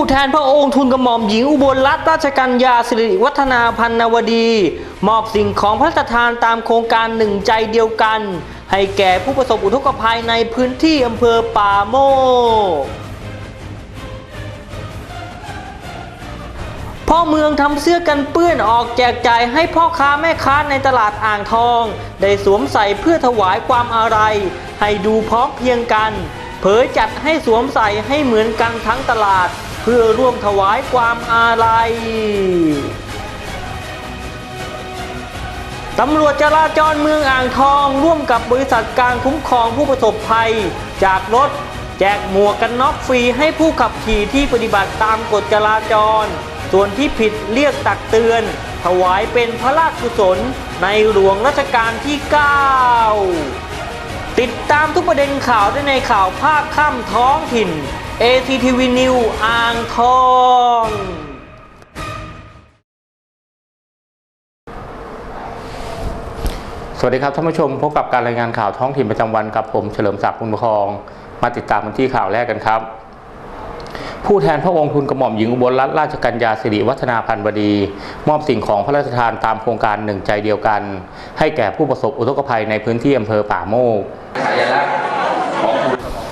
ผู้แทนพระองค์ทุนกระหม่อมหญิงอุบลรัตนราชกัญญาสิริวัฒนาพันนวดี มอบสิ่งของพระราชทานตามโครงการหนึ่งใจเดียวกัน ให้แก่ผู้ประสบอุทกภัยในพื้นที่อำเภอป่าโมกพ่อเมืองทำเสื้อกันเปื้อนออกแจกจ่ายให้พ่อค้าแม่ค้าในตลาดอ่างทอง ได้สวมใส่เพื่อถวายความอาลัยให้ดูพร้อมเพียงกัน เผยจัดให้สวมใส่ให้เหมือนกันทั้งตลาด พื่อร่วมถวายความอาลัยตำรวจจราจรเมืองอ่างทอง ร่วมกับบริษัทการคุ้มครองผู้ประสบภัย จากรถ แจกหมวกกันน็อกฟรีให้ผู้ขับขี่ที่ปฏิบัติตามกฎจราจร ส่วนที่ผิดเรียกตักเตือน ถวายเป็นพระราชกุศลในหลวงรัชกาลที่ 9 ติดตามทุกประเด็นข่าวได้ในข่าวภาคค่ำท้องถิ่น ACTV New อ่างทอง สวัสดีครับท่านผู้ชมพบกับการรายงานข่าวท้องถิ่นประจำวันกับผมเฉลิมศักดิ์บุญประคอง มาติดตามกันที่ข่าวแรกกันครับ ผู้แทนพระองค์ทุนกระหม่อมหญิงอุบลรัตนราชกัญญาสิริวัฒนาพันวดี มอบสิ่งของพระราชทานตามโครงการหนึ่งใจเดียวกัน ให้แก่ผู้ประสบอุทกภัยในพื้นที่อำเภอป่าโมก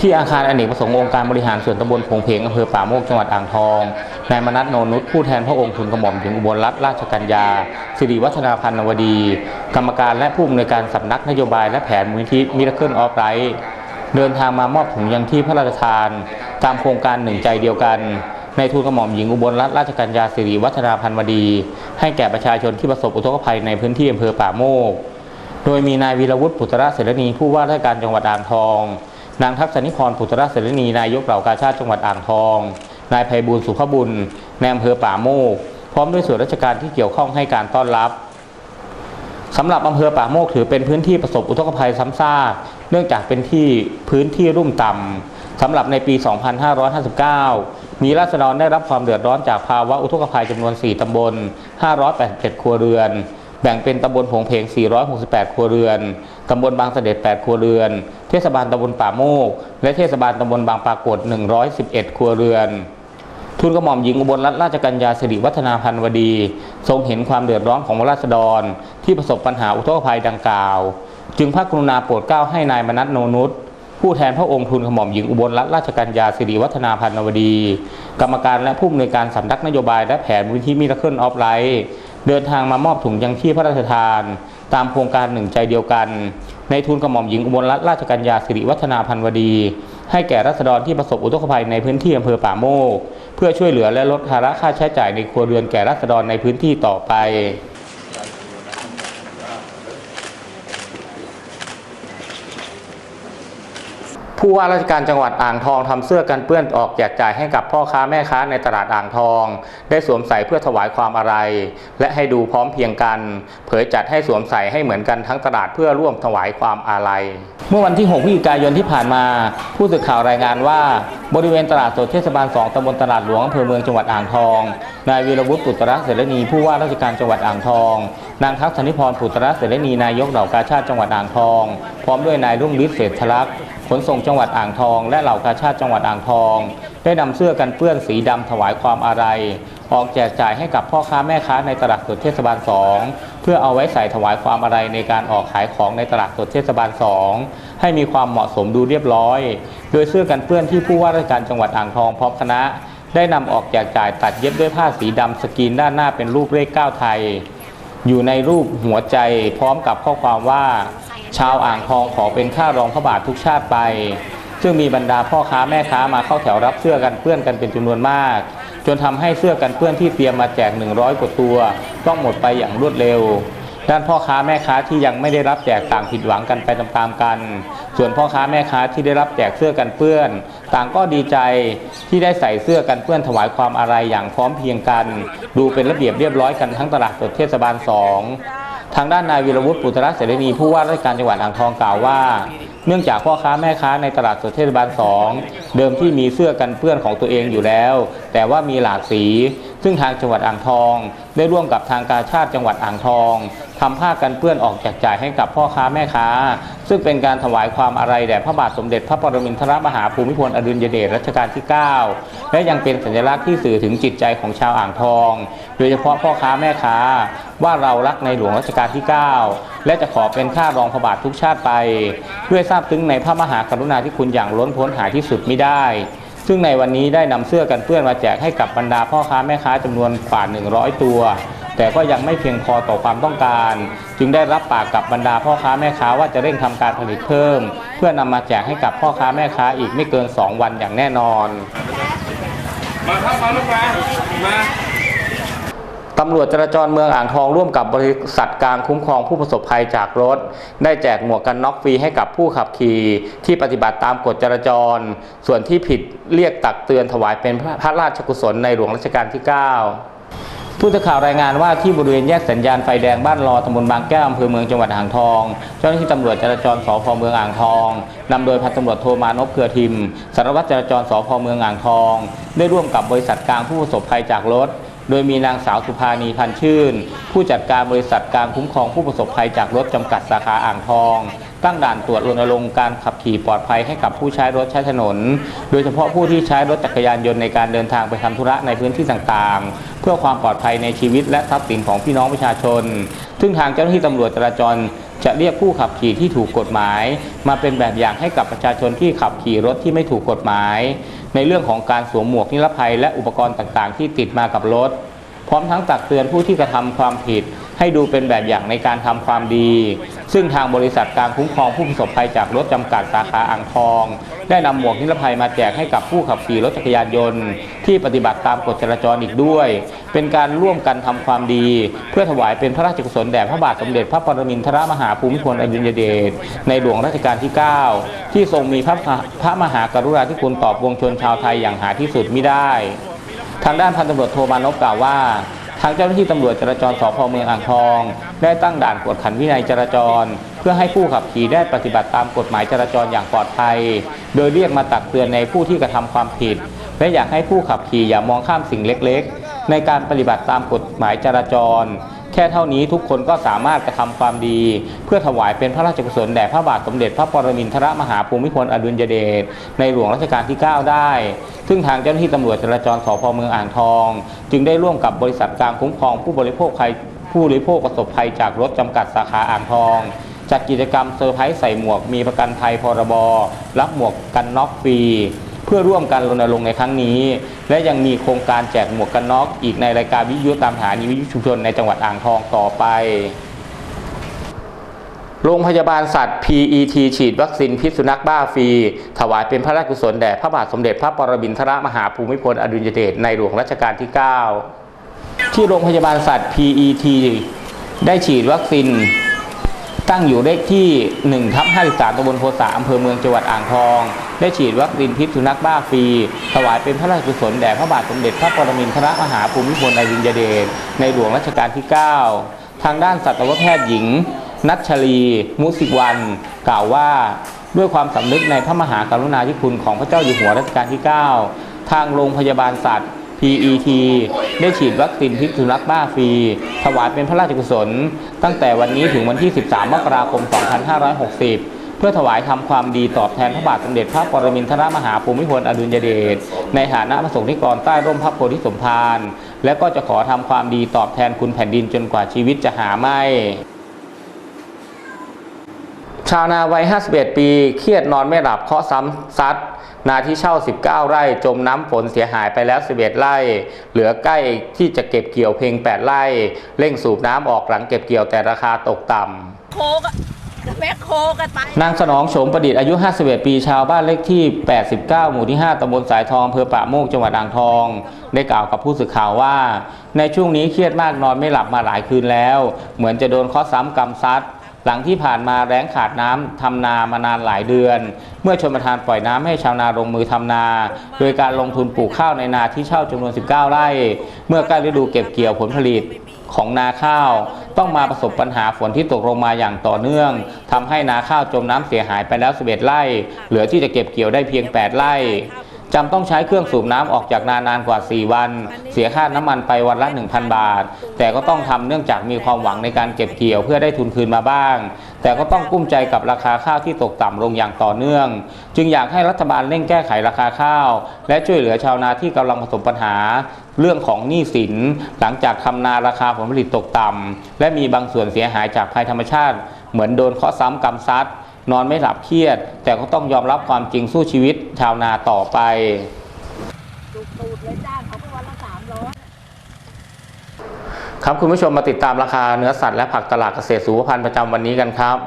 ที่อาคารอเนกประสงค์องค์การบริหารส่วนตำบลพงเพงอำเภอป่าโมกจังหวัดอ่างทองนายมนัสโนนุชผู้แทนพระองค์ทุนกระหม่อมหญิงอุบลรัตนราชกัญญาสิริวัฒนาพันนวดี กรรมการและผู้อำนวยการสำนักนโยบายและแผนมูลนิธิมิราเคิลออฟไรท์เดินทางมามอบถุงยังที่พระราชทาน ตามโครงการหนึ่งใจเดียวกัน ในทุนกระหม่อมหญิงอุบลรัตนราชกัญญาสิริวัฒนาพันวดี ให้แก่ประชาชนที่ประสบอุทกภัยในพื้นที่อำเภอป่าโมก โดยมีนายวีรวุฒิปุตระเสรณีผู้ว่าราชการจังหวัดอ่างทอง นางทัพสนิพรปุตระเสรณีนายกเหล่ากาชาติจังหวัดอ่างทอง นายไพบูลสุขบุญในอำเภอป่าโมก พร้อมด้วยส่วนราชการที่เกี่ยวข้องให้การต้อนรับสำหรับอำเภอป่าโมกถือเป็นพื้นที่ประสบอุทกภัยซ้ำซากเนื่องจากเป็นที่พื้นที่รุ่มต่ำสำหรับในปี 2559 มีราษฎรได้รับความเดือดร้อนจากภาวะอุทกภัยจำนวน 4 ตำบล 587 ครัวเรือน แบ่งเป็นตำบลผงเพง 468 ครัวเรือน ตำบลบางเสด็จ 8 ครัวเรือน เทศบาลตำบลป่าโมก และเทศบาลตำบลบางปรากฏ 111 ครัวเรือนทูลกระหม่อมหญิงอุบลรัตนราชกัญญาสิริวัฒนาพันวดี ทรงเห็นความเดือดร้อนของราษฎร ที่ประสบปัญหาอุทกภัยดังกล่าว จึงพระกรุณาโปรดเกล้าให้นายมนัสโนนุชผู้แทนพระองค์ทูลกระหม่อมหญิงอุบลรัตนราชกัญญาสิริวัฒนาพันวดี กรรมการและผู้อำนวยการสำนักนโยบายและแผนมูลที่มิราเคิลออฟไลท์เดินทางมามอบถุงยังชีพพระราชทาน ตามโครงการหนึ่งใจเดียวกัน ในทุนกระหม่อมหญิงอุบลรัตนราชกัญญาสิริวัฒนาพันวดี ให้แก่รัษฎรที่ประสบอุทกภัยในพื้นที่อำเภอป่าโมก เพื่อช่วยเหลือและลดภาระค่าใช้จ่ายในครัวเรือนแก่รัษฎรในพื้นที่ต่อไป ผู้ว่าราชการจังหวัดอ่างทองทำเสื้อกันเปื้อนออกแจกจ่ายให้กับพ่อค้าแม่ค้าในตลาดอ่างทอง ได้สวมใส่เพื่อถวายความอาลัยและให้ดูพร้อมเพียงกัน เผยจัดให้สวมใส่ให้เหมือนกันทั้งตลาดเพื่อร่วมถวายความอาลัย เมื่อวันที่ 6 พฤศจิกายนที่ผ่านมา ผู้สื่อข่าวรายงานว่า บริเวณตลาดสดเทศบาล 2ตำบลตลาดหลวงอำเภอเมืองจังหวัดอ่างทองนายวีรวุฒิปุตตรเสรณีผู้ว่าราชการจังหวัดอ่างทอง นางทักษณิพรปุตตรเสรณีนายกเหล่ากาชาติจังหวัดอ่างทอง พร้อมด้วยนายรุ่งฤทธิ์เศรษฐลักษณ์ขนส่งจังหวัดอ่างทอง และเหล่ากาชาติจังหวัดอ่างทอง ได้นำเสื้อกันเปื้อนสีดำถวายความอาลัยออกแจกจ่ายให้กับพ่อค้าแม่ค้าในตลาดสดเทศบาล 2 เพื่อเอาไว้ใส่ถวายความอาลัยในการออกขายของในตลาดสดเทศบาล 2 ให้มีความเหมาะสมดูเรียบร้อย โดยเสื้อกันเปื้อนที่ผู้ว่าราชการจังหวัดอ่างทองพร้อมคณะ ได้นำออกแจกจ่ายตัดเย็บด้วยผ้าสีดำสกรีนด้านหน้าเป็นรูปเลข9ไทย อยู่ในรูปหัวใจพร้อมกับข้อความว่า ชาวอ่างทองขอเป็นข้ารองพระบาททุกชาติไป ซึ่งมีบรรดาพ่อค้าแม่ค้ามาเข้าแถวรับเสื้อกันเปื้อนกันเป็นจำนวนมาก จนทำให้เสื้อกันเปื้อนที่เตรียมมาแจก 100 กว่าตัว ต้องหมดไปอย่างรวดเร็ว ด้านพ่อค้าแม่ค้าที่ยังไม่ได้รับแจกต่างผิดหวังกันไปตามๆกัน ส่วนพ่อค้าแม่ค้าที่ได้รับแจกเสื้อกันเปื้อน ต่างก็ดีใจที่ได้ใส่เสื้อกันเปื้อนถวายความอาลัยอย่างพร้อมเพรียงกัน ดูเป็นระเบียบเรียบร้อยกันทั้งตลาดสดเทศบาลสองทางด้านนายวีรวุฒิปุตรเสรณีผู้ว่าราชการจังหวัดอ่างทองกล่าวว่า เนื่องจากพ่อค้าแม่ค้าในตลาดสดเทศบาล2เดิมที่มีเสื้อกันเปื้อนของตัวเองอยู่แล้ว แต่ว่ามีหลากสี ซึ่งทางจังหวัดอ่างทอง ได้ร่วมกับทางการชาติจังหวัดอ่างทอง ทำผ้ากันเปื้อนออกแจกจ่ายให้กับพ่อค้าแม่ค้า ซึ่งเป็นการถวายความอาลัยแด่พระบาทสมเด็จพระปรมินทรมหาภูมิพลอดุลยเดชรัชกาลที่ 9 และยังเป็นสัญลักษณ์ที่สื่อถึงจิตใจของชาวอ่างทอง โดยเฉพาะพ่อค้าแม่ค้า ว่าเรารักในหลวงรัชกาลที่ 9 และจะขอเป็นข้ารองพระบาททุกชาติไปเพื่อทราบถึงในพระมหากรุณาธิคุณอย่างล้นพ้นหาที่สุดไม่ได้ซึ่งในวันนี้ได้นำเสื้อกันเปื้อนมาแจกให้กับบรรดาพ่อค้าแม่ค้าจำนวนกว่า 100 ตัว แต่ก็ยังไม่เพียงพอต่อความต้องการ จึงได้รับปากกับบรรดาพ่อค้าแม่ค้าว่าจะเร่งทำการผลิตเพิ่ม เพื่อนำมาแจกให้กับพ่อค้าแม่ค้าอีกไม่เกิน 2 วันอย่างแน่นอน มาเข้ามาลูกมามาตำรวจจราจรเมืองอ่างทองร่วมกับบริษัทการคุ้มครองผู้ประสบภัยจากรถ ได้แจกหมวกกันน็อกฟรีให้กับผู้ขับขี่ที่ปฏิบัติตามกฎจราจร ส่วนที่ผิดเรียกตักเตือนถวายเป็นพระราชกุศลในหลวงรัชกาลที่ 9 ผู้สื่อข่าวรายงานว่าที่บริเวณแยกสัญญาณไฟแดงบ้านรอตำบลบางแก้วอำเภอเมืองจังหวัดอ่างทอง เจ้าหน้าที่ตำรวจจราจรสพเมืองอ่างทองนำโดยพันตำรวจโทมานพเครือทิมสารวัตรจราจรสพเมืองอ่างทอง ได้ร่วมกับบริษัทกลางผู้ประสบภัยจากรถ โดยมีนางสาวสุภานีพันชื่น ผู้จัดการบริษัทการคุ้มครองผู้ประสบภัยจากรถจำกัดสาขาอ่างทอง ตั้งด่านตรวจรณรงค์การขับขี่ปลอดภัยให้กับผู้ใช้รถใช้ถนน โดยเฉพาะผู้ที่ใช้รถจักรยานยนต์ในการเดินทางไปทำธุระในพื้นที่ต่างๆ เพื่อความปลอดภัยในชีวิตและทรัพย์สินของพี่น้องประชาชน ซึ่งทางเจ้าหน้าที่ตำรวจจราจรจะเรียกผู้ขับขี่ที่ถูกกฎหมาย มาเป็นแบบอย่างให้กับประชาชนที่ขับขี่รถที่ไม่ถูกกฎหมาย ในเรื่องของการสวมหมวกนิรภัยและอุปกรณ์ต่างๆ ที่ติดมากับรถ พร้อมทั้งตักเตือนผู้ที่กระทำความผิด ให้ดูเป็นแบบอย่างในการทำความดี ซึ่งทางบริษัทการคุ้มครองผู้ประสบภัยจากรถจำกัดสาขาอ่างทอง ได้นำหมวกนิรภัยมาแจกให้กับผู้ขับขี่รถจักรยานยนต์ ที่ปฏิบัติตามกฎจราจรอีกด้วย เป็นการร่วมกันทำความดี เพื่อถวายเป็นพระราชกุศลแด่พระบาทสมเด็จพระปรมินทรมหาภูมิพลอดุลยเดชในหลวงรัชกาลที่ 9 ที่ทรงมีพระพระมหากรุณาธิคุณตอปวงชนชาวไทยอย่างหาที่สุดไมิได้ ทางด้านพันตำรวจโทมานพกล่าวว่า ทางเจ้าหน้าที่ตำรวจจราจรสพเมืองอ่างทอง ได้ตั้งด่านกวดขันวินัยจราจร เพื่อให้ผู้ขับขี่ได้ปฏิบัติตามกฎหมายจราจรอย่างปลอดภัย โดยเรียกมาตักเตือนในผู้ที่กระทำความผิด และอยากให้ผู้ขับขี่อย่ามองข้ามสิ่งเล็กๆ ในการปฏิบัติตามกฎหมายจราจร ค่เท่านี้ทุกคนก็สามารถกระทำความดี เพื่อถวายเป็นพระราชกุศลแด่พระบาทสมเด็จพระปรมินทรมหาภูมิพลอดุลยเดชในหลวงรัชกาลที่ 9 ได้ ซึ่งทางเจ้าหน้าที่ตำรวจจราจรสพเมืองอ่างทอง จึงได้ร่วมกับบริษัทการคุ้มครองผู้บริโภคภัยผู้บริโภคประสบภัยจากรถจำกัดสาขาอ่างทองจัดกิจกรรมเซอร์ไพรส์ใส่หมวกมีประกันภัยพรบรับหมวกกันน็อกฟรี เพื่อร่วมกันรณรงค์ในครั้งนี้ และยังมีโครงการแจกหมวกกันน็อกอีกในรายการวิทยุตามสถานีวิทยุชุมชนในจังหวัดอ่างทองต่อไปโรงพยาบาลสัตว์ PET ฉีดวัคซีนพิษสุนัขบ้าฟรี ถวายเป็นพระราชกุศลแด่พระบาทสมเด็จพระปรมินทรมหาภูมิพลอดุลยเดชในหลวงรัชกาลที่ 9 ที่โรงพยาบาลสัตว์ PET ได้ฉีดวัคซีน ตั้งอยู่เลขที่1ทับ53ตำบลโพสาอำเภอเมืองจังหวัดอ่างทอง ได้ฉีดวัคซีนพิษสุนัขบ้าฟรี ถวายเป็นพระราชกุศลแด่พระบาทสมเด็จพระปรมินทรมหาภูมิพลอดุลยเดชในหลวงรัชกาลที่ 9 ทางด้านสัตวแพทย์หญิง นัชลี มุสิกวัน กล่าวว่าด้วยความสำนึกในพระมหากรุณาธิคุณของพระเจ้าอยู่หัวรัชกาลที่ 9 ทางโรงพยาบาลสัตว์ PET ได้ฉีดวัคซีนพิษสุนัขบ้าฟรี ถวายเป็นพระราชกุศล ตั้งแต่วันนี้ถึงวันที่ 13 มกราคม 2560เพื่อถวายทำความดีตอบแทนพระบาทสมเด็จพระปรมินทรมหาภูมิพลอดุลยเดชในฐานะประสงค์นิกรใต้ร่มพระโพธิสมภารและก็จะขอทำความดีตอบแทนคุณแผ่นดินจนกว่าชีวิตจะหาไม่ ชาวนาวัย 51 ปี เครียดนอนไม่หลับเคราะห์ซ้ำซัด นาที่เช่า 19 ไร่ จมน้ำฝนเสียหายไปแล้ว 11 ไร่ เหลือใกล้ที่จะเก็บเกี่ยวเพียง 8 ไร่ เร่งสูบน้ำออกหลังเก็บเกี่ยวแต่ราคาตกต่ำโคกอะแม่โคกันไปนางสนองโฉมประดิษฐ์อายุ 51 ปี ชาวบ้านเลขที่ 89 หมู่ที่ 5ตำบลสายทองอำเภอป่าโมก จังหวัดอ่างทอง ได้กล่าวกับผู้สื่อข่าวว่า ในช่วงนี้เครียดมากนอนไม่หลับมาหลายคืนแล้ว เหมือนจะโดนข้อซ้ำกรรมซัด หลังที่ผ่านมาแรงขาดน้ำทำนามานานหลายเดือน เมื่อชนประทานปล่อยน้ำให้ชาวนาลงมือทำนา โดยการลงทุนปลูกข้าวในนาที่เช่าจำนวน 19 ไร่ เมื่อใกล้ฤดูเก็บเกี่ยวผลผลิตของนาข้าว ต้องมาประสบปัญหาฝนที่ตกลงมาอย่างต่อเนื่องทำให้นาข้าวจมน้ำเสียหายไปแล้ว 11 ไร่ เหลือที่จะเก็บเกี่ยวได้เพียง 8 ไร่ จำต้องใช้เครื่องสูบน้ำออกจากนานานกว่า 4 วัน เสียค่าน้ำมันไปวันละ 1,000 บาท แต่ก็ต้องทำเนื่องจากมีความหวังในการเก็บเกี่ยวเพื่อได้ทุนคืนมาบ้าง แต่ก็ต้องกุ้มใจกับราคาข้าวที่ตกต่ำลงอย่างต่อเนื่อง จึงอยากให้รัฐบาลเร่งแก้ไขราคาข้าว และช่วยเหลือชาวนาที่กำลังประสบปัญหา เรื่องของหนี้สิน หลังจากทำนาราคาผลผลิตตกต่ำและมีบางส่วนเสียหายจากภัยธรรมชาติ เหมือนโดนเคาะซ้ำกรรมซัด นอนไม่หลับเครียด แต่ก็ต้องยอมรับความจริงสู้ชีวิตชาวนาต่อไปตูดเลยจ้างเขาก็วันละสามร้อยครับคุณผู้ชมมาติดตามราคาเนื้อสัตว์และผักตลาดเกษตรสุขภัณฑ์ประจำวันนี้กันครับ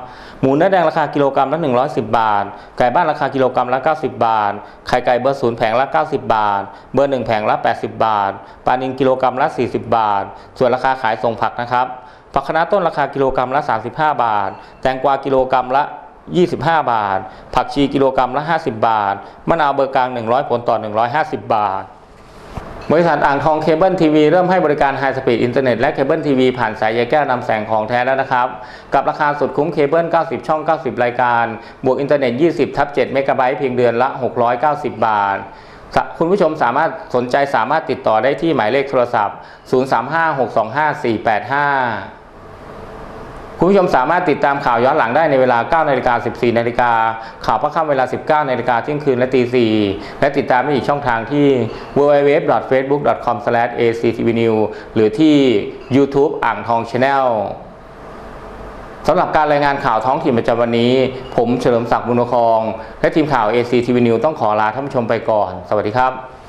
หมูเนื้อแดงราคากิโลกรัมละ 110 บาท ไก่บ้านราคากิโลกรัมละ 90 บาท ไข่ไก่เบอร์ศูนย์แผงละ 90 บาท เบอร์หนึ่งแผงละ 80 บาท ปลานินกิโลกรัมละ 40 บาท ส่วนราคาขายส่งผักนะครับผักคะน้าต้นราคากิโลกรัมละ 35 บาท แตงกวากิโลกรัมละ 25 บาท ผักชีกิโลกรัมละ 50 บาท มะนาวเบอร์กลาง 100 ผลต่อ 150 บาท บริษัทอ่างทองเคเบิลทีวีเริ่มให้บริการไฮสปีดอินเทอร์เน็ตและเคเบิลทีวีผ่านสายใยแก้วนำแสงของแท้แล้วนะครับ กับราคาสุดคุ้มเคเบิล 90 ช่อง 90 รายการ บวกอินเทอร์เน็ต 20 ทับ 7 เมกะไบต์เพียงเดือนละ 690 บาทคุณผู้ชมสามารถสนใจสามารถติดต่อได้ที่หมายเลขโทรศัพท์ 035-625-485 คุณผู้ชมสามารถติดตามข่าวย้อนหลังได้ในเวลา 9 นาฬิกา 14 นาฬิกา ข่าวพระค่ำเวลา 19 นาฬิกาเที่ยงคืนและตี 4 และติดตามได้อีกช่องทางที่ www.facebook.com/actvnew หรือที่ YouTube อ่างทอง Channel สำหรับการรายงานข่าวท้องถิ่นประจำวันนี้ ผมเฉลิมศักดิ์บุญครอง และทีมข่าว ACTV News ต้องขอลาท่านผู้ชมไปก่อน สวัสดีครับ